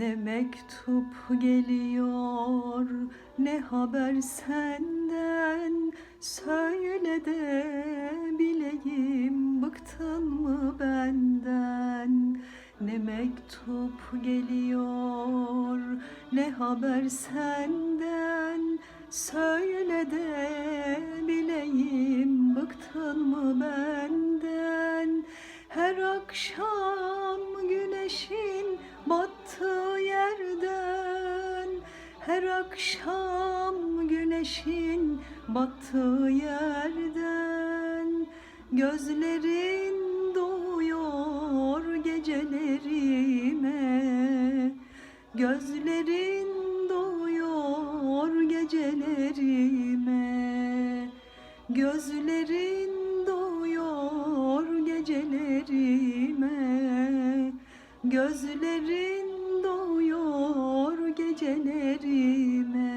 Ne mektup geliyor ne haber senden? Söyle de bileyim bıktın mı benden? Ne mektup geliyor ne haber senden? Söyle de bileyim bıktın mı benden? Her akşam Her akşam güneşin battığı yerden Gözlerin doğuyor gecelerime. Gözlerin doğuyor gecelerime. Gözlerin doğuyor gecelerime. Gözlerin gecelerime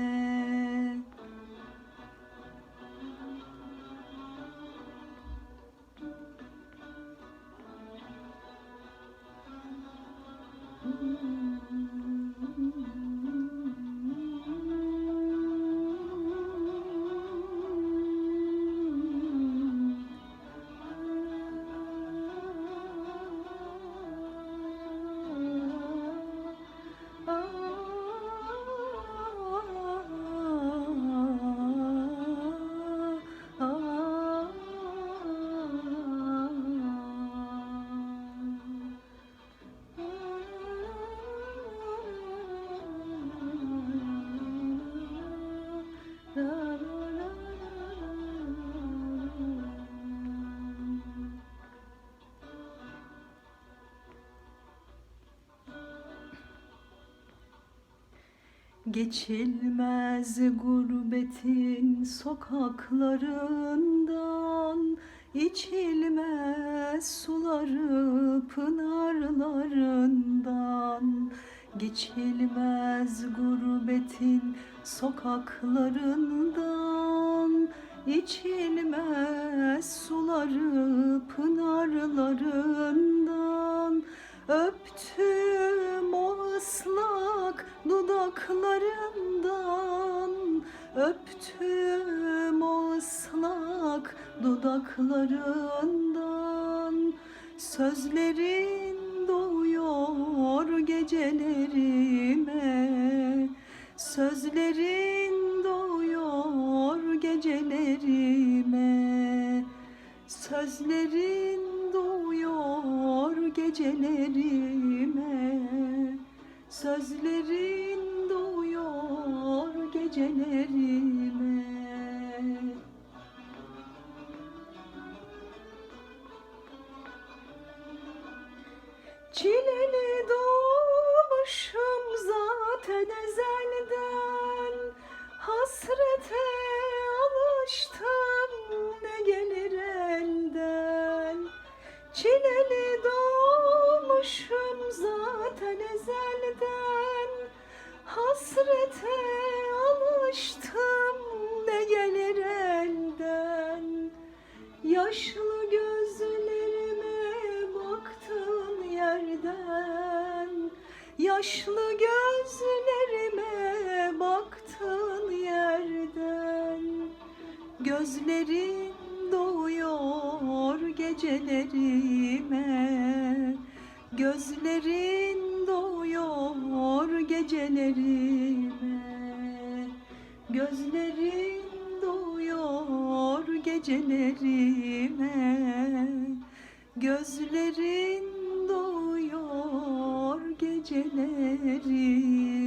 Geçilmez gurbetin sokaklarından içilmez suları pınarlarından. Geçilmez gurbetin sokaklarından içilmez suları pınarlarından. Öptüm dudaklarından Öptüm o ıslak dudaklarından. Sözlerin doğuyor gecelerime Sözlerin doğuyor gecelerime. Sözlerin doğuyor gecelerime Sözlerin doğuyor gecelerime ezelden Hasrete alıştım? Ne gelir elden? Yaşlı gözlerime baktın yerden Yaşlı gözlerime baktın yerden Gözlerin doğuyor gecelerime Gözlerin gecelerime Gözlerin doğuyor gecelerime. Gözlerin doğuyor gecelerime